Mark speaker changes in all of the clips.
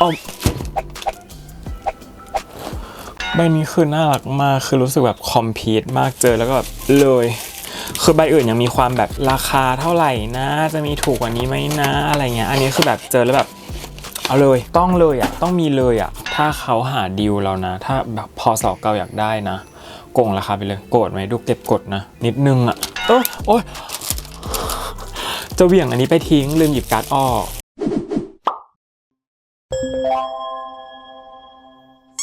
Speaker 1: เอาใบนี้คือน่ารักมากคือรู้สึกแบบคอมพีทมากเจอแล้วก็แบบเลย คือใบอื่นยังมีความแบบราคาเท่าไหร่นะ จะมีถูกกว่านี้ไหมนะอะไรเงี้ย อันนี้คือแบบเจอแล้วแบบ เอาเลยต้องเลยอะต้องมีเลยอะถ้าเขาหาดีลเรานะ ถ้าแบบพอสอเกาอยากได้นะโกงราคาไปเลยโกรธไหมดูเก็บกดนะ นิดนึงอะโอ้โอ้ยจะเหวี่ยงอันนี้ไปทิ้งลืมหยิบการ์ดออก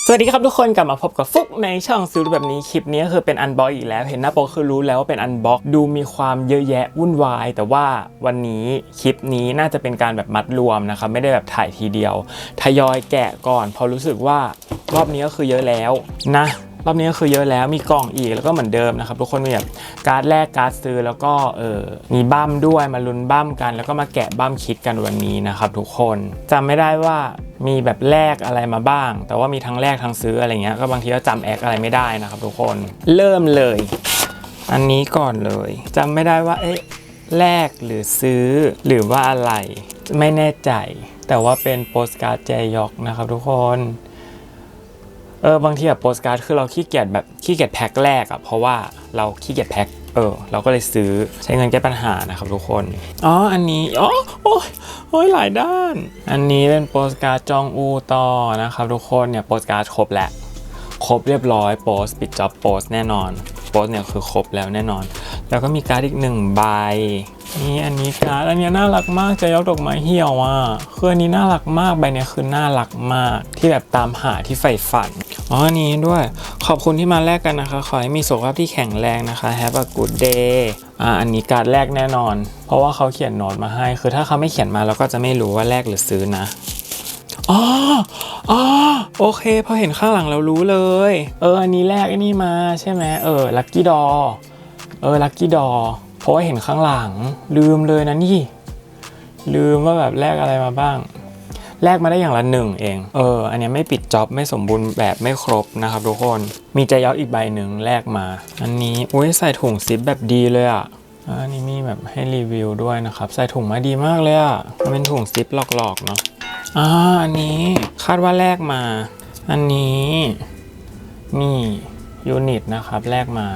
Speaker 1: สวัสดีครับทุกคนกลับมาพบกับฟุกในช่องซื้อแบบนี้คลิปนี้คือเป็นอันบ็อกอีกแล้ว เห็นหน้าปกคือรู้แล้วว่าเป็นอันบ็อกดูมีความเยอะแยะวุ่นวาย แต่ว่าวันนี้คลิปนี้น่าจะเป็นการแบบมัดรวมนะครับไม่ได้แบบถ่ายทีเดียว ทยอยแกะก่อนเพอรู้สึกว่ารอบนี้ก็คือเยอะแล้วนะ รอบนี้ก็คือเยอะแล้วมีกล่องอีกแล้วก็เหมือนเดิมนะครับ ทุกคนมีแบบการ์ดแรกการ์ดซื้อแล้วก็เออมีบั้มด้วยมาลุ้นบั้มกัน แล้วก็มาแกะบั้มคิดกันวันนี้นะครับทุกคนจำไม่ได้ว่ามีแบบแลกอะไรมาบ้าง แต่ว่ามีทั้งแลกทั้งซื้ออะไรเงี้ยก็บางทีก็จำแอคอะไรไม่ได้นะครับ ทุกคนเริ่มเลย อันนี้ก่อนเลยจำไม่ได้ว่าเอ๊ะแลกหรือซื้อหรือว่าอะไร ไม่แน่ใจ แต่ว่าเป็นโปสการ์ดแจยอกนะครับทุกคน เออบางทีอะโปสการ์ดคือเราขี้เกียจแบบขี้เกียจแพ็คแรกอะเพราะว่าเราขี้เกียจแพ็คเออเราก็เลยซื้อใช้เงินแก้ปัญหานะครับทุกคน อ๋อ อันนี้ อ๋อ โอ้ยโอ้ยหลายด้าน อันนี้เป็นโปสการ์ดจองอูต่อนะครับทุกคนเนี่ยโปสการ์ดครบแหล้วครบเรียบร้อยโปสปิดจ็อบโปสแน่นอนโปสเนี่ยคือครบแล้วแน่นอน แล้วก็มีการ์ดอีกหนึ่งใบ นี่อันนี้การ์ดอันนี้น่ารักมากจะยกดอกไม้เหี่ยวอะคืออันนี้น่ารักมากใบเนี้ยคือน่ารักมากที่แบบตามหาที่ใฝ่ฝันอ๋ออันนี้ด้วยขอบคุณที่มาแลกกันนะคะ ขอให้มีสุขภาพที่แข็งแรงนะคะ Have a good day อ่าอันนี้การดแรกแน่นอน เพราะว่าเขาเขียนโน้ตมาให้ คือถ้าเขาไม่เขียนมาเราก็จะไม่รู้ว่าแลกหรือซื้อนะอ๋ออ๋อโอเคพอเห็นข้างหลังเรารู้เลย เอออันนี้แรกอ้นี่มาใช่ไหมเออลัคกี้ดอเออลัคกี้ดอ เพราะว่าเห็นข้างหลังลืมเลยนะนี่ ลืมว่าแบบแลกอะไรมาบ้าง แลกมาได้อย่างละหนึ่งเอง เออ อันนี้ไม่ปิดจ็อบไม่สมบูรณ์แบบไม่ครบนะครับทุกคน มีใจยออีกใบหนึ่งแลกมา อันนี้อุ้ยใส่ถุงซิปแบบดีเลยอะอันนี้มีแบบให้รีวิวด้วยนะครับ ใส่ถุงมาดีมากเลยอะมันเป็นถุงซิปหลอกๆเนาะอ่าอันนี้คาดว่าแลกมา อันนี้นี่ยูนิตนะครับแลกมา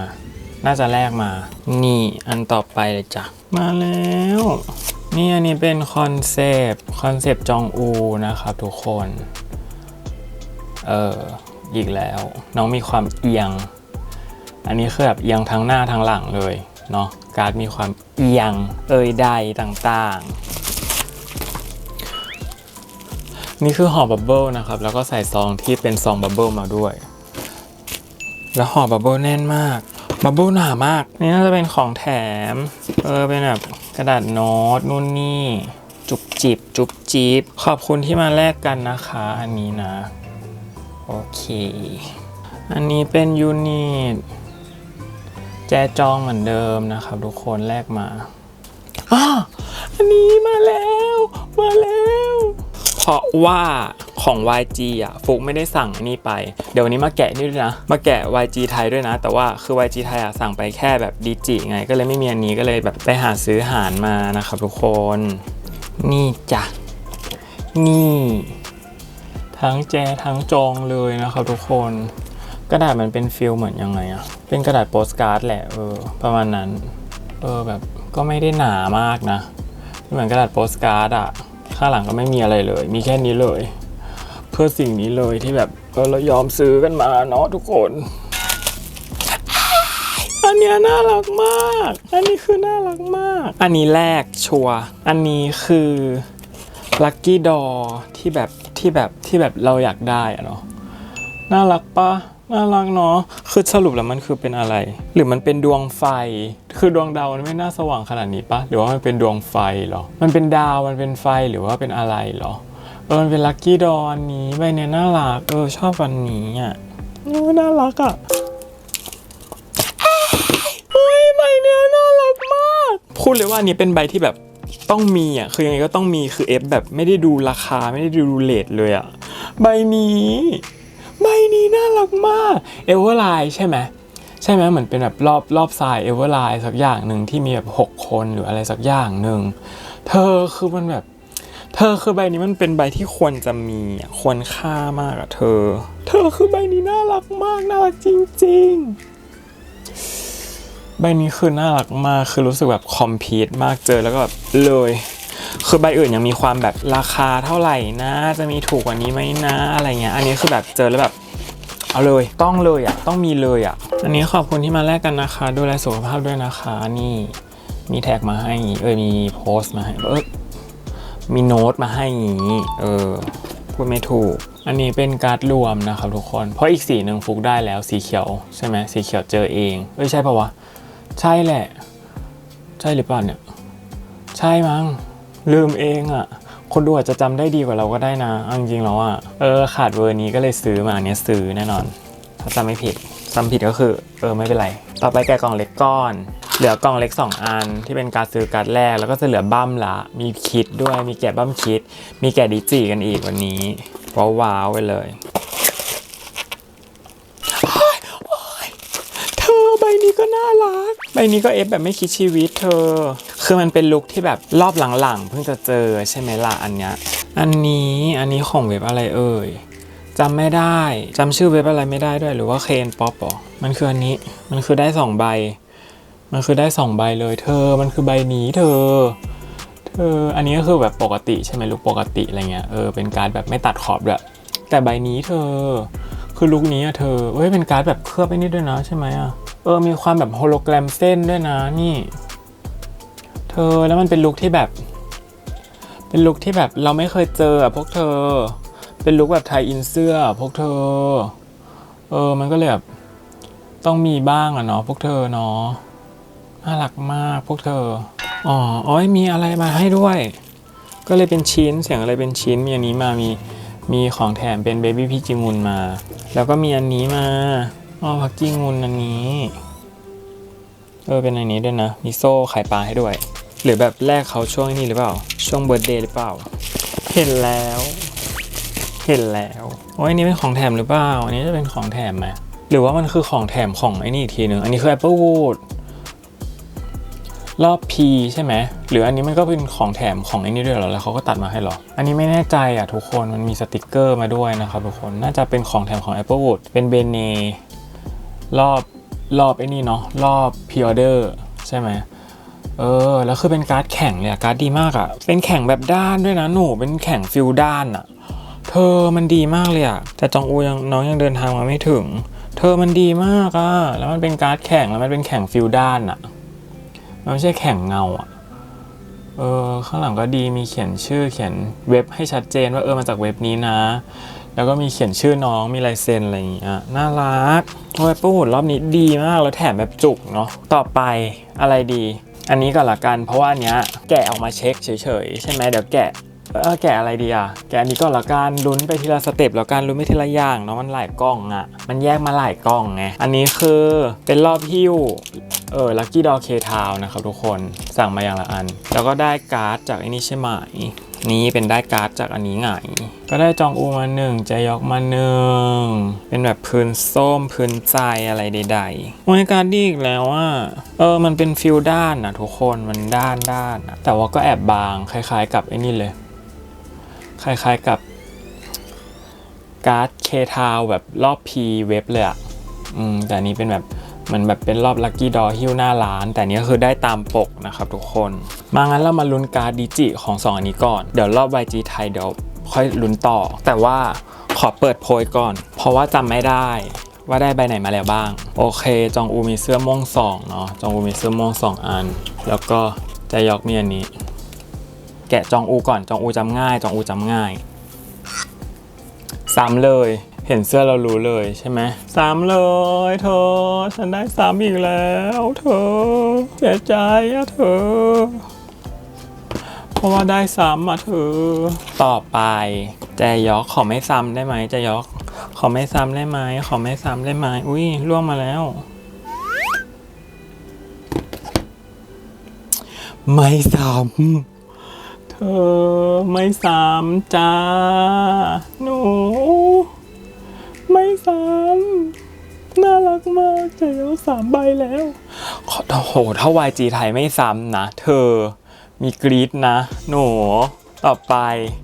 Speaker 1: น่าจะแลกมา นี่อันต่อไปเลยจ้ะ มาแล้ว นี่อันนี้เป็นคอนเซปต์คอนเซปต์จองอูนะครับทุกคน เอออีกแล้ว น้องมีความเอียง อันนี้คือแบบเอียงทั้งหน้าทั้งหลังเลยเนาะการ์ดมีความเอียงเอยใดต่างๆ นี่คือห่อบับเบิลนะครับ แล้วก็ใส่ซองที่เป็นซองบับเบิลมาด้วย แล้วห่อบับเบิลแน่นมาก บับเบิลหนามาก นี่น่าจะเป็นของแถม เออ เป็นแบบกระดาษโน้ตนู่นนี่ จุบจิบ จุบจิบขอบคุณที่มาแลกกันนะคะ อันนี้นะ โอเค อันนี้เป็นยูนิต แจจองเหมือนเดิมนะครับ ทุกคนแลกมาอ้าอันนี้มาแล้ว มาแล้ว เพราะว่าของ YG อะฟุกไม่ได้สั่งนนี้ไป เดี๋ยววันนี้มาแกะนี่ด้วยนะ มาแกะ YG ไทยด้วยนะ แต่ว่าคือ YG ไทยอะสั่งไปแค่แบบดีจิไง ก็เลยไม่มีอันนี้ก็เลยแบบไปหาซื้อหารมานะครับทุกคน นี่จ้ะ นี่ ทั้งแจทั้งจองเลยนะครับทุกคน กระดาษมันเป็นฟิลเหมือนยังไงอะเป็นกระดาษโปสการ์ดแหละเออประมาณนั้น เออแบบก็ไม่ได้หนามากนะ เหมือนกระดาษโปสการ์ดอะ ข้างหลังก็ไม่มีอะไรเลย มีแค่นี้เลย เพื่อสิ่งนี้เลยที่แบบเออเรายอมซื้อกันมาเนาะทุกคน อันเนี้ยน่ารักมาก อันนี้คือน่ารักมาก อันนี้แรกชัวอันนี้คือลัคกี้ดอที่แบบที่แบบที่แบบเราอยากได้อะเนาะน่ารักปะ น่ารักเนาะคือสรุปแล้วมันคือเป็นอะไร หรือมันเป็นดวงไฟ คือดวงดาวมันไม่น่าสว่างขนาดนี้ปะหรือว่ามันเป็นดวงไฟเหรอ มันเป็นดาวมันเป็นไฟหรือว่าเป็นอะไรเหรอเออมันเป็นลัคกี้ดอนนี้ใบเนี้ยน่ารักเออชอบอันนี้อะเออน่ารักอะเฮ้ยใบเนี้ยน่ารักมาก พูดเลยว่าอันนี้เป็นใบที่แบบต้องมีอะคือยังไงก็ต้องมีคือเอฟแบบไม่ได้ดูราคาไม่ได้ดูเลทเลยอะใบนี้ น่ารักมากเอเวอร์ไลน์ใช่ไหมใช่ไหมเหมือนเป็นแบบรอบรอบทรายเอเวอร์ไลน์สักอย่างหนึ่งที่มีแบบ6คนหรืออะไรสักอย่างหนึ่งเธอคือมันแบบ เธอคือใบนี้มันเป็นใบที่ควรจะมีควรค่ามากอะเธอ เธอคือใบนี้น่ารักมากน่ารักจริง ๆ ใบนี้คือน่ารักมากคือรู้สึกแบบคอมพีทมากเจอแล้วก็แบบเลยคือใบอื่นยังมีความแบบราคาเท่าไหร่นะ จะมีถูกกว่านี้ไหมนะ อะไรเงี้ย อันนี้คือแบบเจอแล้วแบบ เอาเลยต้องเลยอะต้องมีเลยอะ อันนี้ขอบคุณที่มาแลกกันนะคะ ดูแลสุขภาพด้วยนะคะ นี่มีแท็กมาให้เอ้ยมีโพสต์มาให้เอยมีโน้ตมาให้อย่างนี้เออพูดไม่ถูก อันนี้เป็นการ์ดรวมนะครับทุกคน เพราะอีกสีหนึ่งฟุกได้แล้วสีเขียวใช่ไหมสีเขียวเจอเองเอ้ยใช่ปะวะ ใช่แหละ ใช่หรือเปล่าเนี่ย ใช่มั้งลืมเองอะ่ะ คนดูอาจจะจำได้ดีกว่าเราก็ได้นะจริงๆแล้วอะเออขาดเวอร์นี้ก็เลยซื้อมาอันเนี้ยซื้อแน่นอน ถ้าจำไม่ผิดจำผิดก็คือ เออไม่เป็นไร ต่อไปแกะกล่องเล็กก้อน เหลือกล่องเล็ก 2 อัน ที่เป็นการซื้อการดแรก แล้วก็จะเหลือบั้มละ มีคิดด้วยมีแกะบั้มคิด มีแกะดิจิกันอีกวันนี้ว้าวไปเลยเธอใบนี้ก็น่ารัก ใบนี้ก็เอฟแบบไม่คิดชีวิตเธอ คือมันเป็นลุคที่แบบรอบหลังๆ เพิ่งจะเจอใช่ไหมล่ะอันเนี้ย อันนี้อันนี้ของเว็บอะไรเอ่ยจำไม่ได้จำชื่อเว็บอะไรไม่ได้ด้วยหรือว่าเคนป๊อปหรอมันคืออันนี้มันคือได้สองใบ มันคือได้สองใบเลย เธอมันคือใบนี้เธอ เธออันนี้ก็คือแบบปกติใช่ไหมลุคปกติอะไรเงี้ยเออเป็นการดแบบไม่ตัดขอบด้วยแต่ใบนี้เธอ คือลุคนี้อะเธอเอ้ยเป็นการดแบบเคลือบไปนิดด้วยนะใช่ไหมอะเออมีความแบบโฮโลแกรมเส้นด้วยนะนี่ เธอแล้วมันเป็นลุคที่แบบ เป็นลุคที่แบบเราไม่เคยเจออะพวกเธอ เป็นลุคแบบไทยอินเสื้ออะพวกเธอ เออมันก็เลยแบบต้องมีบ้างอะเนาะพวกเธอเนาะน่ารักมากพวกเธออ๋ออ๋อยมีอะไรมาให้ด้วย ก็เลยเป็นชิ้นเสียงอะไรเป็นชิ้นมีอันนี้มามีมีของแถมเป็นเบบี้พี่จิงุนมา แล้วก็มีอันนี้มาอ๋อพักจิงุนอันนี้ เออเป็นอันนี้ด้วยนะ มีโซ่ไข่ปลาให้ด้วย หรือแบบแรกเขาช่วงนี้หรือเปล่า ช่วงเบิร์ดเดย์หรือเปล่า เห็นแล้ว เห็นแล้วโอ้ยอันนี้เป็นของแถมหรือเปล่า อันนี้จะเป็นของแถมไหมหรือว่ามันคือของแถมของไอ้นี่อีกทีหนึ่งอันนี้คือ Apple Wood รอบ P ใช่ไหม หรืออันนี้มันก็เป็นของแถมของไอ้นี่ด้วยเหรอ แล้วเขาก็ตัดมาให้เหรอ อันนี้ไม่แน่ใจอะทุกคน มันมีสติกเกอร์มาด้วยนะครับทุกคน น่าจะเป็นของแถมของ Apple Wood เป็นเบเนรอบรอบไอ้นี่เนาะ รอบ p ีออเดอร์ใช่ไหม เออ แล้วคือเป็นการ์ดแข่งเลยอะการ์ดดีมากอะเป็นแข่งแบบด้านด้วยนะหนูเป็นแข่งฟิลด้านอะเธอมันดีมากเลยอะแต่จองอูยังน้องยังเดินทางมาไม่ถึง เธอมันดีมากอะแล้วมันเป็นการ์ดแข่งแล้วมันเป็นแข่งฟิลด้านอะมันไม่ใช่แข่งเงาอะเออข้างหลังก็ดีมีเขียนชื่อเขียนเว็บให้ชัดเจนว่าเออมาจากเว็บนี้นะ แล้วก็มีเขียนชื่อน้องมีลายเซ็นอะไรอย่างเงี้ยน่ารักโอ้ยปูดรอบนี้ดีมากแล้วแถมแบบจุกเนาะต่อไปอะไรดี อันนี้ก็ละกัน เพราะว่าเนี้ยแกะออกมาเช็คเฉยๆ ใช่ไหมเดี๋ยวแกะเออแกะอะไรดีอะ แกะอันนี้ก็ละกันลุ้นไปทีละสเต็ปแล้วกันลุ้นไปทีละอย่างเนาะมันหลายกล้องอะ มันแยกมาหลายกล้องไง อันนี้คือเป็นรอบฮิ้วเออลัคกี้ดอเคทาวนะครับทุกคนสั่งมาอย่างละอัน แล้วก็ได้การ์ดจากไอ้นี่ใช่ไหม นี้เป็นได้การ์ดจากอันนี้ไงก็ได้จองอูมาหนึ่งใจยอกมาหนึ่งเป็นแบบพื้นส้มพื้นใจอะไรใดๆโอ้ยการ์ดดีอีกแล้วว่าเออมันเป็นฟิลด้านนะทุกคนมันด้านด้านนะแต่ว่าก็แอบบางคล้ายๆ กับไอ้นี่เลย คล้ายๆกับการ์ดเคทาวแบบรอบ P เว็บเลยอะอืมแต่นี้เป็นแบบ มันแบบเป็นรอบลั c กี้ดอฮิ้วหน้าร้าน แต่นี้คือได้ตามปกนะครับทุกคน มางั้นเรามาลุ้นการดิจิของ 2 อันนี้ก่อน เดี๋ยวรอบ YG ไทยเดี๋ยวค่อยลุ้นต่อ แต่ว่าขอเปิดโพยก่อน เพราะว่าจำไม่ได้ว่าได้ใบไหนมาแล้วบ้าง โอเค จองอูมีเสื้อม่วงสองเนาะจองอูมีเสื้อม่วงสองอัน แล้วก็ใจยอกมีอันนี้ แกะจองอูก่อนจองอูจำง่าย จองอูจำง่ายซ้ำเลย เห็นเสื้อเรารู้เลยใช่ไหมซ้ำเลยเธอ ฉันได้ซ้ำอีกแล้วเธอเสียใจอะเธอ เพราะว่าได้ซ้ำอะเธอ ต่อไปแจยอกขอไม่ซ้ำได้ไหมแจยอก ขอไม่ซ้ำได้ไหมขอไม่ซ้ำได้ไหมอุ้ยล่วงมาแล้วไม่ซ้ำเธอไม่ซ้ำจ้าหนู ซ้ำน่ารักมากเจอสามใบแล้ว ขอโอ้โหถ้า YG ไทยไม่ซ้ำนะ เธอมีกรีดนะ หนู ต่อไป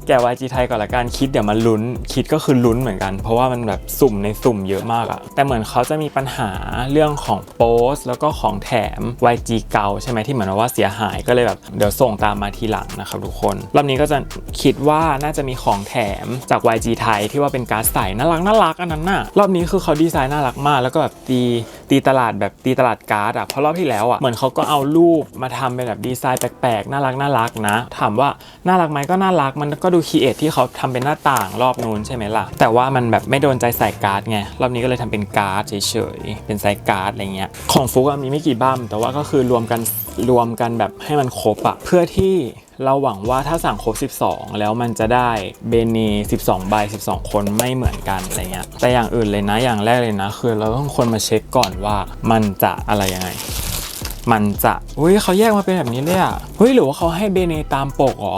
Speaker 1: แกะ YG ไทยก่อนละกันคิดเดี๋ยวมาลุ้น คิดก็คือลุ้นเหมือนกัน เพราะว่ามันแบบสุ่มในสุ่มเยอะมากอะแต่เหมือนเขาจะมีปัญหาเรื่องของโพสแล้วก็ของแถม YG เก่าใช่ไหมที่เหมือนว่าเสียหายก็เลยแบบเดี๋ยวส่งตามมาทีหลังนะครับทุกคนรอบนี้ก็จะคิดว่าน่าจะมีของแถมจาก YG ไทยที่ว่าเป็นการ์ดใสน่ารักน่ารักอันนั้นน่ะรอบนี้คือเขาดีไซน์น่ารักมาก แล้วก็แบบตี ตีตลาดแบบตีตลาดการ์ดอะเพราะรอบที่แล้วอะเหมือนเขาก็เอารูปมาทำเป็นแบบดีไซน์แปลกๆ น่ารักน่ารักนะ ถามว่าน่ารักไหมก็น่ารักมันก็ดูคีเอทที่เขาทำเป็นหน้าต่างรอบนู้นใช่ไหมล่ะ แต่ว่ามันแบบไม่โดนใจใส่การ์ดไง รอบนี้ก็เลยทำเป็นการ์ดเฉยๆ เป็นไซส์การ์ดอะไรเงี้ย ของฟุกมีไม่กี่บั้มแต่ว่าก็คือรวมกันรวมกันแบบให้มันครบอะเพื่อที่ เราหวังว่าถ้าสั่งครบ 12 แล้วมันจะได้เบเน12 ใบ 12 คนไม่เหมือนกันอะไรเงี้ย แต่อย่างอื่นเลยนะ อย่างแรกเลยนะ คือเราต้องคนมาเช็คก่อนว่ามันจะอะไรยังไง มันจะอุ้ยเขาแยกมาเป็นแบบนี้เลยอะเฮ้ยหรือว่าเขาให้เบเนตามปกเหรอ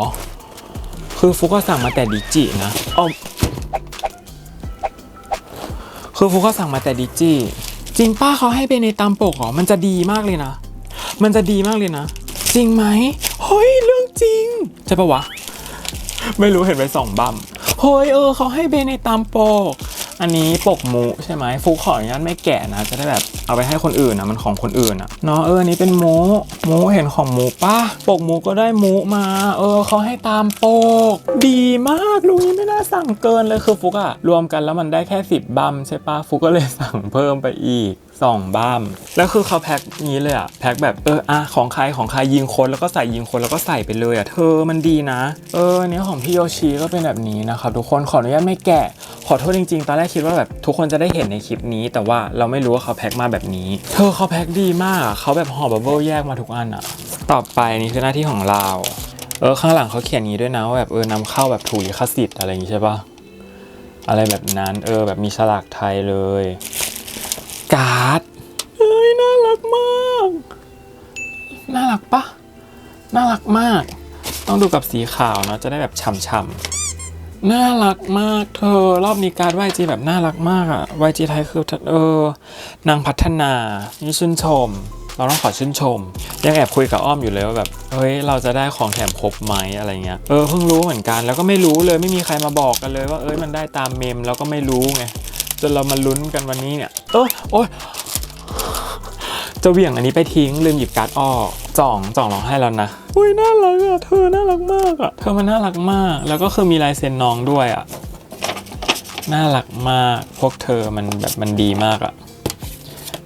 Speaker 1: คือฟุกก็สั่งมาแต่ดิจินะอ๋อคือฟุกก็สั่งมาแต่ดิจิจริงป้าเขาให้เบเนตามปกเหรอ มันจะดีมากเลยนะ มันจะดีมากเลยนะ จริงไหมเฮ้ย เรื่องจริง ใช่ปะวะ ไม่รู้เห็นไปสองบัมเฮ้ยเออเขาให้เบเนตามปก อันนี้ปกมูใช่ไหมฟุกขออนุญาตไม่แกะนะ จะได้แบบเอาไปให้คนอื่นนะมันของคนอื่นอะเนาะเอออันนี้เป็นมูมูเห็นของมูป้าปกมูก็ได้มูมา เออเขาให้ตามปก ดีมากลุงนี้ไม่น่าสั่งเกินเลยคือฟุกอะรวมกันแล้วมันได้แค่สิบบัมใช่ปะฟุกก็เลยสั่งเพิ่มไปอีก สองบ้ามแล้วคือเขาแพ็คนี้เลยอะแพ็คแบบเอออะของใครของใครยิงคนแล้วก็ใส่ยิงคนแล้วก็ใส่ไปเลยอะเธอมันดีนะ เอออันนี้ของพี่โยชิก็เป็นแบบนี้นะครับทุกคนขออนุญาตไม่แกะ ขอโทษจริงๆ ตอนแรกคิดว่าแบบทุกคนจะได้เห็นในคลิปนี้ แต่ว่าเราไม่รู้ว่าเขาแพ็คมาแบบนี้ เธอเขาแพ็คดีมากเขาแบบห่อบับเบิ้ลแยกมาทุกอันอะต่อไปนี่คือหน้าที่ของเราเออข้างหลังเขาเขียนนี้ด้วยนะว่าแบบเออนำเข้าแบบถูกลิขสิทธิ์อะไรอย่างงี้ใช่ปะอะไรแบบนั้นเออแบบมีฉลากไทยเลย การ์ดเฮ้ยน่ารักมาก น่ารักปะน่ารักมาก ต้องดูกับสีขาวเนาะจะได้แบบฉ่ำๆน่ารักมากเธอ รอบนี้การ์ด YG แบบน่ารักมากอะ YG ไทยคือเออนางพัฒนา นี่ชื่นชม เราต้องขอชื่นชม ยังแอบคุยกับอ้อมอยู่เลยว่าแบบ เฮ้ย เราจะได้ของแถมครบไหมอะไรเงี้ย เออ เพิ่งรู้เหมือนกัน แล้วก็ไม่รู้เลย ไม่มีใครมาบอกกันเลยว่า เอ้ย มันได้ตามเมม แล้วก็ไม่รู้ไง จนเรามาลุ้นกันวันนี้เนี่ยเออโอ๊ยจะเหวี่ยงอันนี้ไปทิ้งลืมหยิบการ์ดออกจ่องจ่องร้องไห้แล้วนะอุ้ยน่ารักอะเธอน่ารักมากอะเธอมันน่ารักมาก แล้วก็คือมีลายเซ็นน้องด้วยอะน่ารักมากพวกเธอมันแบบมันดีมากอะ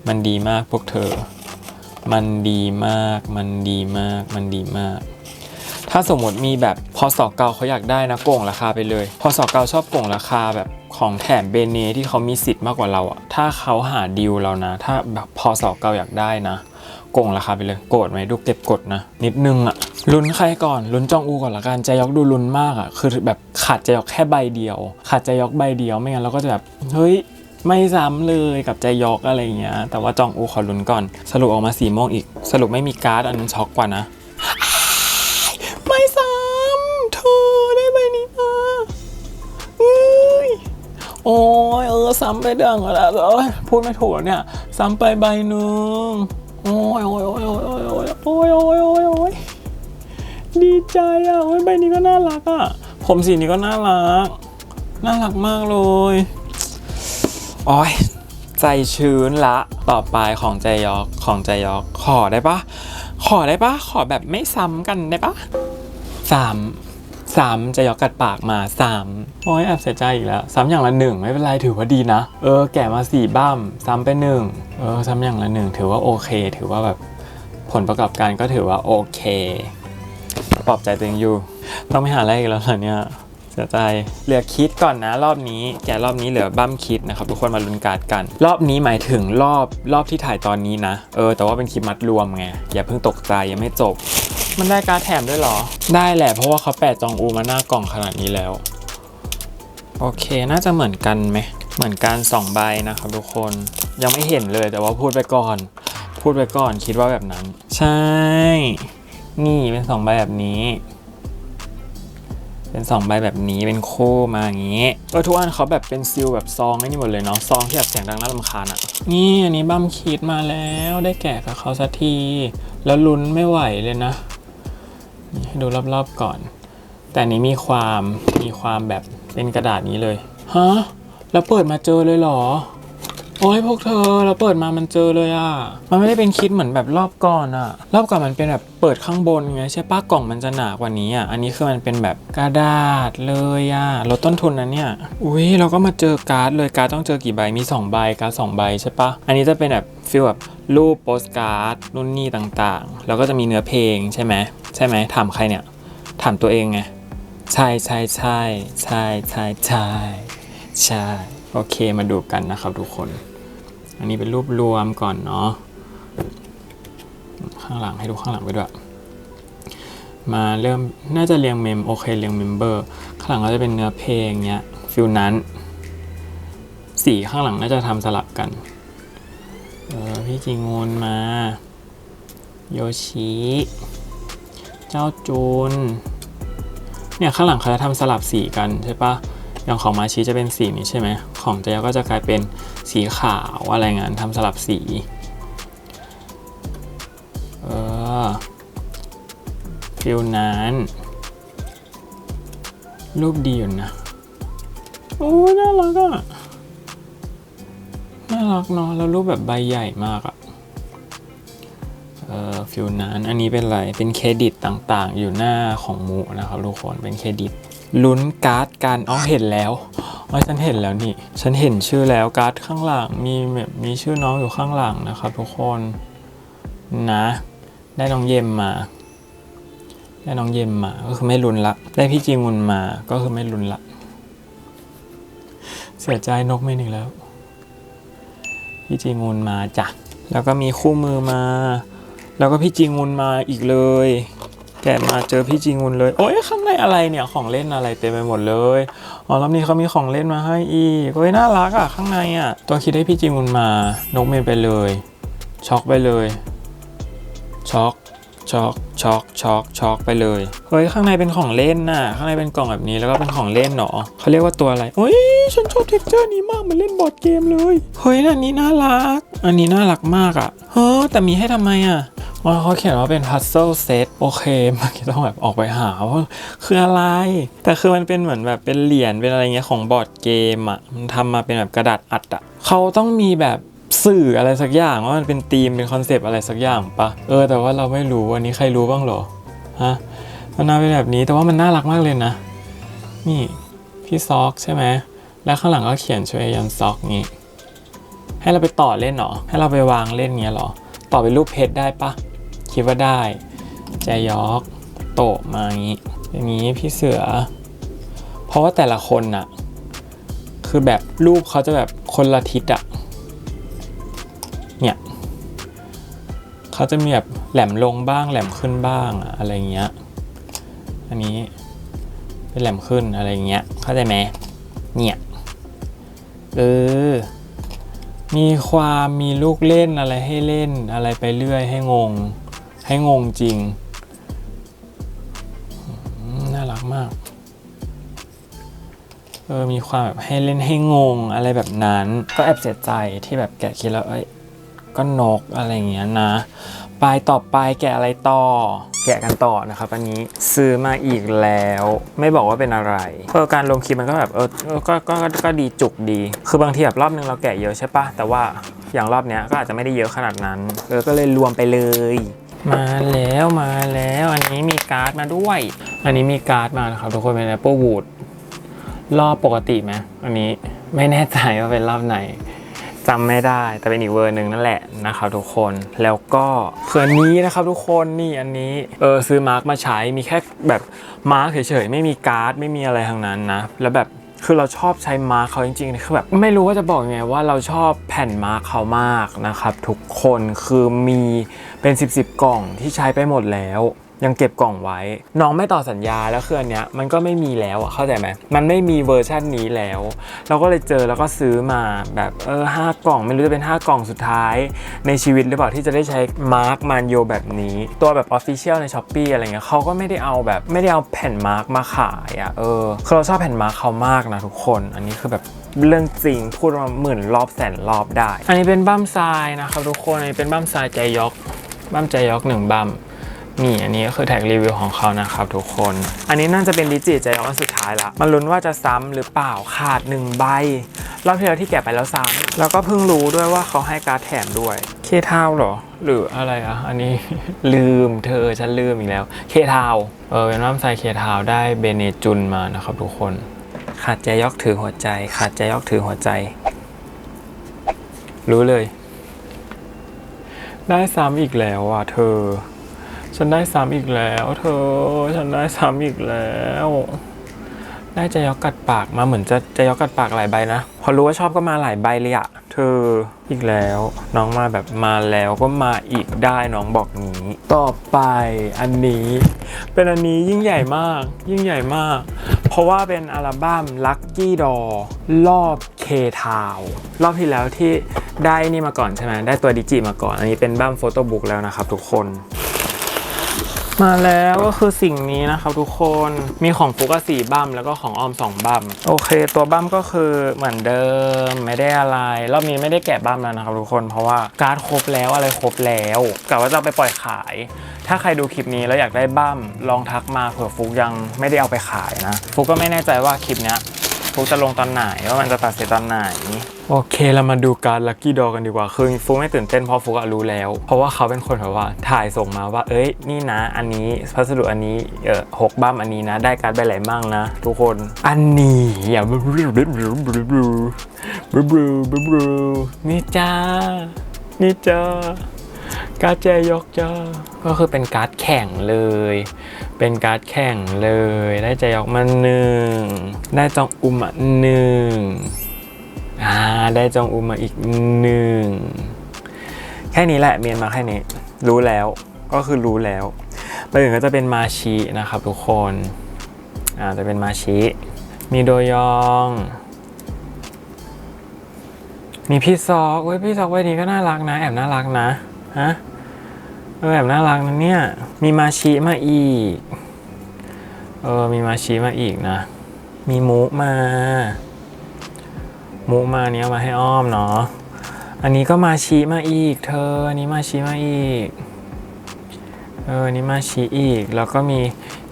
Speaker 1: มันดีมากพวกเธอ มันดีมาก มันดีมาก มันดีมาก ถ้าสมมติมีแบบพอสอเกาเขาอยากได้นะโก่งราคาไปเลย พอสอเกาชอบโก่งราคาแบบ ของแถมเบเนที่เขามีสิทธิ์มากกว่าเราอะถ้าเขาหาดีลเรานะ ถ้าแบบพอสอเก่าอยากได้นะโกงราคาไปเลยโกรธไหมดูเก็บกดนะ นิดนึงอะลุ้นใครก่อนลุ้นจองอูก่อนละกันใจยอกดูลุ้นมากอะคือแบบขาดใจยอกแค่ใบเดียว ขาดใจยอกใบเดียวไม่งั้นเราก็จะแบบเฮ้ยไม่ซ้ำเลยกับใจยอกอะไรเงี้ยแต่ว่าจองอูขอลุ้นก่อน สรุปออกมาสีม่วงอีก สรุปไม่มีการ์ดอันนั้นช็อกกว่านะ โอ้ยเออซ้ำไปเดังแล้วเอ้ยพูดไม่ถูกเนี่ย ซ้ำไปใบหนึ่งโอ้ยโอ้ยโอ้ยโอ้ยโอ้ยโอ้ยโอ้ยโอ้ยโอ้ยโอ้ยดีใจอะโอ้ยใบนี้ก็น่ารักอะ ผมสีนี้ก็น่ารัก น่ารักมากเลยโอ้ยใจชื้นละต่อไปของใจยอกของใจยอกขอได้ปะขอได้ปะขอแบบไม่ซ้ำกันได้ปะสาม สามจะยอกกัดปากมาสามโอ้ยแอบเสียใจอีกแล้ว ซ้ำอย่างละหนึ่งไม่เป็นไรถือว่าดีนะ เออ แกะมาสี่บ้ามซ้ำไปหนึ่งเออ ซ้ำอย่างละหนึ่งถือว่าโอเค ถือว่าแบบผลประกอบการก็ถือว่าโอเค ปลอบใจตัวเองอยู่ ต้องไม่หาอะไรอีกแล้วเหรอเนี่ย เสียใจเหลือคิดก่อนนะ รอบนี้แกรอบนี้เหลือบั้มคิดนะครับทุกคนมาลุ้นการ์ดกัน รอบนี้หมายถึงรอบรอบที่ถ่ายตอนนี้นะ เออ แต่ว่าเป็นคลิปมัดรวมไงอย่าเพิ่งตกใจยังไม่จบ มันได้การ์ดแถมด้วยหรอ ได้แหละเพราะว่าเขาแปะจองอูมาหน้ากล่องขนาดนี้แล้ว โอเคน่าจะเหมือนกันไหมเหมือนกันสองใบนะครับทุกคนยังไม่เห็นเลยแต่ว่าพูดไปก่อน พูดไปก่อนคิดว่าแบบนั้น ใช่ นี่เป็นสองใบแบบนี้ เป็นสองใบแบบนี้เป็นคู่มาอย่างนี้เออทุกอันเขาแบบเป็นซิลแบบซองนี่หมดเลยเนาะซองที่แบบเสียงดังน่ารำคาญอะ่ะนี่อันนี้บัมคิดมาแล้วได้แกะกับเขาสักที แล้วลุ้นไม่ไหวเลยนะนี่ให้ดูรอบๆก่อน แต่อันนี้มีความมีความแบบเป็นกระดาษนี้เลยฮะแล้วเปิดมาเจอเลยเหรอ โอ้ยพวกเธอเราเปิดมามันเจอเลยอะมันไม่ได้เป็นคิดเหมือนแบบรอบก่อนอะรอบก่อนมันเป็นแบบเปิดข้างบนไงใช่ปะกล่องมันจะหนากว่านี้อะอันนี้คือมันเป็นแบบกระดาษเลยอะลดต้นทุนนะเนี่ย อุ้ยเราก็มาเจอการ์ดเลยการ์ดต้องเจอกี่ใบมี2ใบการ์ดสองใบใช่ปะอันนี้จะเป็นแบบฟีลแบบรูปโปสการ์ดนู่นนี่ต่างๆ แล้วก็จะมีเนื้อเพลงใช่ไหมใช่ไหมถามใครเนี่ยถามตัวเองไงใช่ใช่ใช่ใช่ใช่ใช่ใช่โอเคมาดูกันนะครับทุกคน อันนี้เป็นรูปรวมก่อนเนาะข้างหลังให้ดูข้างหลังไปด้วย มาเริ่มน่าจะเรียงเมมโอเคเรียงเมมเบอร์ข้างหลังก็จะเป็นเนื้อเพลงเนี้ยฟิลนั้นสีข้างหลังน่าจะทำสลับกันเออพี่จิงงูนมา โยชิ เจ้าจูนเนี่ยข้างหลังเขาจะทำสลับสีกันใช่ปะ อย่างของมาชีจะเป็นสีนี้ใช่ไหมของเจยก็จะกลายเป็นสีขาวอะไรเงี้ยทำสลับสีเออฟิลนั้นรูปดีอยู่นะโอ้น่ารักอะน่ารักเนาะแล้วรูปแบบใบใหญ่มากอะเออฟิลนั้นอันนี้เป็นอะไรเป็นเครดิตต่างๆ อยู่หน้าของมูนะครับทุกคนเป็นเครดิต ลุ้นการ์ดกันอ๋อเห็นแล้วอ๋อฉันเห็นแล้วนี่ ฉันเห็นชื่อแล้วการ์ดข้างหลังมีแบบมีชื่อน้องอยู่ข้างหลังนะครับทุกคนนะ ได้น้องเยมมา ได้น้องเยมมาก็คือไม่ลุ้นละ ได้พี่จีงุนมาก็คือไม่ลุ้นละ เสียใจนกไม่หนึ่งแล้ว พี่จีงุนมาจ้ะแล้วก็มีคู่มือมา แล้วก็พี่จีงุนมาอีกเลย แกะมาเจอพี่จีงุนเลย โอ้ยข้างในอะไรเนี่ยของเล่นอะไรเต็มไปหมดเลยอ๋อรอบนี้เขามีของเล่นมาให้อีกโอ้ยน่ารักอะข้างในอะตัวคิดให้พี่จีงุนมานกเมนไปเลย ช็อกไปเลย ช็อก ช็อกช็อกช็อกช็อกไปเลย เฮ้ย ข้างในเป็นของเล่นน่ะ ข้างในเป็นกล่องแบบนี้แล้วก็เป็นของเล่นเนาะเขาเรียกว่าตัวอะไรเฮ้ย ฉันชอบเท็กเจอร์นี้มากเหมือนเล่นบอร์ดเกมเลย เฮ้ย อันนี้น่ารัก อันนี้น่ารักมากอะ เฮ้ยแต่มีให้ทำไมอะว่าเขาเขียนว่าเป็น puzzle set โอเคมื่อกี้ต้องแบบออกไปหาว่าคืออะไร แต่คือมันเป็นเหมือนแบบเป็นเหรียญเป็นอะไรเงี้ยของบอร์ดเกมอะมันทำมาเป็นแบบกระดาษอัดอะเขาต้องมีแบบ สื่ออะไรสักอย่างว่ามันเป็นธีมเป็นคอนเซปต์อะไรสักอย่างปะเออแต่ว่าเราไม่รู้วันนี้ใครรู้บ้างหรอฮะมันน่าเป็นแบบนี้แต่ว่ามันน่ารักมากเลยนะ นี่พี่ซอกใช่ไหมแล้วข้างหลังก็เขียนช่วยยันซอกงี้ให้เราไปต่อเล่นหรอ ให้เราไปวางเล่นเงี้ยหรอ ต่อเป็นรูปเพชรได้ปะคิดว่าได้แจยอกโตะมาอย่างนี้อย่างนี้พี่เสือ เพราะว่าแต่ละคนน่ะ คือแบบรูปเขาจะแบบคนละทิศอะ เนี่ยเขาจะมีแบบแหลมลงบ้างแหลมขึ้นบ้างอะไรเงี้ย อันนี้เป็นแหลมขึ้นอะไรเงี้ย เข้าใจไหมเนี่ยเออ มีความมีลูกเล่นอะไรให้เล่นอะไรไปเรื่อยให้งง ให้งงจริง น่ารักมาก เออ มีความแบบให้เล่นให้งงอะไรแบบนั้น ก็แอบเสียใจที่แบบแกะคิดแล้วเอ้ย ก็นกอะไรอย่างเงี้ยนะไปต่อไปแกะอะไรต่อ แกะกันต่อนะครับ อันนี้ซื้อมาอีกแล้ว ไม่บอกว่าเป็นอะไรเออการลงคลิปมันก็แบบเออเออก็ก็ก็ก็ดีจุกดี คือบางทีแบบรอบนึงเราแกะเยอะใช่ปะแต่ว่าอย่างรอบเนี้ยก็อาจจะไม่ได้เยอะขนาดนั้น เออก็เลยรวมไปเลย มาแล้วมาแล้วอันนี้มีการ์ดมาด้วย อันนี้มีการ์ดมานะครับทุกคนเป็น Apple Wood รอบปกติไหมอันนี้ไม่แน่ใจว่าเป็นรอบไหน จำไม่ได้แต่เป็นอีกเวอร์หนึ่งนั่นแหละนะครับทุกคนแล้วก็เพื่อนนี้นะครับทุกคนนี่อันนี้เออซื้อมาร์กมาใช้มีแค่แบบมาร์กเฉยๆไม่มีการ์ดไม่มีอะไรทั้งนั้นนะแล้วแบบคือเราชอบใช้มาร์กเขาจริงๆ คือแบบไม่รู้ว่าจะบอกยังไงว่าเราชอบแผ่นมาร์กเขามากนะครับ ทุกคนคือมีเป็น 10บสกล่องที่ใช้ไปหมดแล้ว ยังเก็บกล่องไว้ น้องไม่ต่อสัญญาแล้วคืออันเนี้ยมันก็ไม่มีแล้วอะเข้าใจไหมมันไม่มีเวอร์ชันนี้แล้ว เราก็เลยเจอแล้วก็ซื้อมาแบบเออห้ากล่องไม่รู้จะเป็น 5 กล่องสุดท้าย ในชีวิตหรือเปล่าที่จะได้ใช้มาร์กมันโยแบบนี้ ตัวแบบออฟฟิเชียลในช้อปปีอะไรเงี้ยเขาก็ไม่ได้เอาแบบไม่ได้เอาแผ่นมาร์กมาขายอะเออคือเราชอบแผ่นมาร์กเขามากนะทุกคน อันนี้คือแบบเรื่องจริงพูดมาหมื่นรอบแสนรอบได้ อันนี้เป็นบั้มทรายนะครับทุกคน อันนี้เป็นบั้มทรายใจยกบั้มใจยกหนึ่งบั้ม นี่อันนี้ก็คือแท็กรีวิวของเขานะครับทุกคน อันนี้น่าจะเป็นดิจิตใจอันสุดท้ายละมาลุ้นว่าจะซ้ำหรือเปล่าขาดหนึ่งใบ รอบที่แล้วที่แกะไปแล้วซ้ำแล้วก็เพิ่งรู้ด้วยว่าเขาให้การ์ดแถมด้วย เคทาหรอ หรืออะไรอะ อันนี้ลืมเธอฉันลืมอีกแล้ว เคทาเออเป็นว่ามไซเคทาได้เบเนจุนมานะครับทุกคน ขาดใจยอกถือหัวใจ ขาดใจยอกถือหัวใจ รู้เลย ได้ซ้ำอีกแล้วอะเธอ ฉันได้ซ้ำอีกแล้ว เธอ ฉันได้ซ้ำอีกแล้ว ได้จะยอกกัดปากมาเหมือนจะจะยอกกัดปากหลายใบนะ พอรู้ว่าชอบก็มาหลายใบเลยอะเธออีกแล้ว น้องมาแบบมาแล้วก็มาอีกได้น้องบอกนี้ ต่อไปอันนี้ เป็นอันนี้ยิ่งใหญ่มาก ยิ่งใหญ่มาก เพราะว่าเป็นอัลบั้ม Lucky Door รอบเคทาวรอบที่แล้วที่ได้นี่มาก่อนใช่ไหมได้ตัวดิจิมาก่อน อันนี้เป็นบั้มโฟโต้บุ๊กแล้วนะครับทุกคน มาแล้วก็คือสิ่งนี้นะครับทุกคนมีของฟุกสี่บัมแล้วก็ของออมสองบัมโอเค ตัวบัมก็คือเหมือนเดิมไม่ได้อะไรรอบนี้ไม่ได้แกะบัมแล้วนะครับทุกคนเพราะว่าการ์ดครบแล้วอะไรครบแล้วกะว่าจะไปปล่อยขาย ถ้าใครดูคลิปนี้แล้วอยากได้บัมลองทักมาเผื่อฟุกยังไม่ได้เอาไปขายนะฟุกก็ไม่แน่ใจว่าคลิปนี้ ฟุกจะลงตอนไหนว่ามันจะตัดเสร็จตอนไหน โอเคเรามาดูการลัคกี้ดอกันดีกว่า คือฟุกไม่ตื่นเต้นเพราะฟุกรู้แล้ว เพราะว่าเขาเป็นคนแบบว่าถ่ายส่งมาว่า เอ้ย นี่นะ อันนี้พัสดุอันนี้เออหกบ้ามอันนี้นะ ได้การไปไหนบ้างนะ ทุกคนอันนี้อย่าบลูบลูบลูบลูบลูบลูบลูนี่จ้านี่จ้า การ์ดแจยกจ้าก็คือเป็นการ์ดแข่งเลย เป็นการ์ดแข่งเลย ได้แจยกมาหนึ่ง ได้จองอุมาหนึ่งอ่าได้จองอุมาอีกหนึ่ง แค่นี้แหละเมียนมาแค่นี้ รู้แล้วก็คือรู้แล้วไปอื่นก็จะเป็นมาชินะครับทุกคนอ่าจะเป็นมาชิ มีโดยองมีพี่ซอกเว้ยพี่ซอกไว้นี้ก็น่ารักนะ แอบน่ารักนะ ฮะ แบบน่ารักนะเนี่ย มีมาชิมาอีก เออ มีมาชิมาอีกนะ มีมุมามุมาเนี้ยมาให้อ้อมเนาะ อันนี้ก็มาชิมาอีก เธอ อันนี้มาชิมาอีก เออนนี้มาชิอีก แล้วก็มี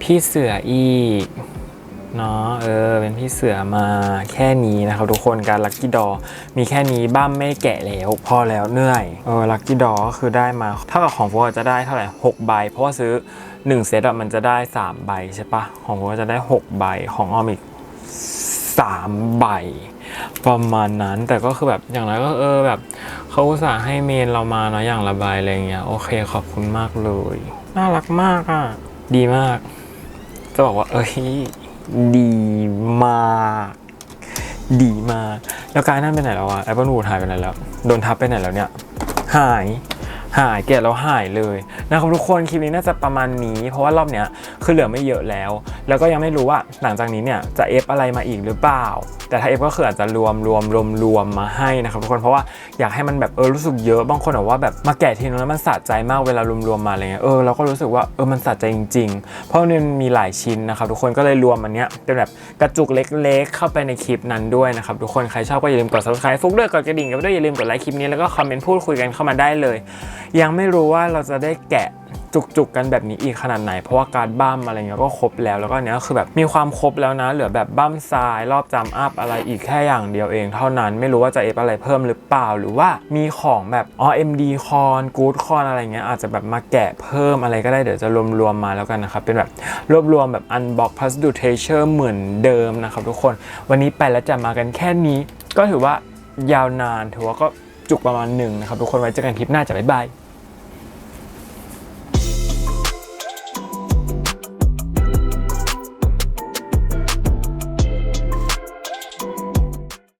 Speaker 1: พี่เสืออีก เนาะเออเป็นพี่เสือมาแค่นี้นะครับทุกคนการลักกี้ดอมีแค่นี้บ้ามไม่แกะแล้ว พอแล้วเหนื่อยเออลักกี้ดอก็คือได้มาเท่ากับของโฟจะได้เท่าไหร่6ใบ เพราะว่าซื้อ 1 เซตอะมันจะได้ 3 ใบใช่ปะของโฟจะได้ 6 ใบของออมอีก3ใบประมาณนั้นแต่ก็คือแบบอย่างไรก็เออแบบเขาอุตส่าห์ให้เมนเรามาเนาะอย่างระบายอะไรเงี้ยโอเคขอบคุณมากเลย น่ารักมากอะ ดีมาก จะบอกว่าเอ้ย ดีมาก ดีมาก แล้วกายนั่นไปไหนแล้วอะแอปเปิลวูดหายไปไหนแล้ว โดนทับไปไหนแล้วเนี่ย หาย หายแกะแล้วหายเลยนะครับทุกคนคลิปนี้น่าจะประมาณนี้ เพราะว่ารอบเนี้ยคือเหลือไม่เยอะแล้ว แล้วก็ยังไม่รู้ว่าหลังจากนี้เนี่ยจะเอฟอะไรมาอีกหรือเปล่า แต่ถ้าเอฟก็คืออาจจะรวมรวมรวมรวมมาให้นะครับทุกคนเพราะว่าอยากให้มันแบบเออรู้สึกเยอะบางคนบอกว่าแบบมาแกะทีนึงแล้วมันสะใจมากเวลารวมๆมาอะไรเงี้ยเออเราก็รู้สึกว่าเออมันสะใจจริง ๆ เพราะมันมีหลายชิ้นนะครับทุกคนก็เลยรวมอันเนี้ยเป็นแบบกระจุกเล็กๆ เข้าไปในคลิปนั้นด้วยนะครับทุกคนใครชอบก็อย่าลืมกด subscribe ฟุกด้วยกดกระดิ่งกันด้วยอย่าลืมกดไลค์คลิปนี้แล้วก็คอมเมนต์พูดคุยกันเข้ามาได้เลย ยังไม่รู้ว่าเราจะได้แกะจุกๆกันแบบนี้อีกขนาดไหน เพราะว่าการบั้มอะไรเงี้ยก็ครบแล้วแล้วก็เนี้ยคือแบบมีความครบแล้วนะ เหลือแบบบั้มทรายรอบจำอัพอะไรอีกแค่อย่างเดียวเอง เท่านั้นไม่รู้ว่าจะเอฟอะไรเพิ่มหรือเปล่า หรือว่ามีของแบบอ๋อ MD คอนกู๊ดคอนอะไรเงี้ยอาจจะแบบมาแกะเพิ่มอะไรก็ได้เดี๋ยวจะรวมๆมาแล้วกันนะครับ เป็นแบบรวบรวมแบบอันบ็อกพัสดุเทเชอร์เหมือนเดิมนะครับทุกคนวันนี้ไปแล้วจะมากันแค่นี้ ก็ถือว่ายาวนานถือว่าก็จุกประมาณหนึ่งนะครับทุกคนไว้เจอกันคลิปหน้าจะบ๊ายบาย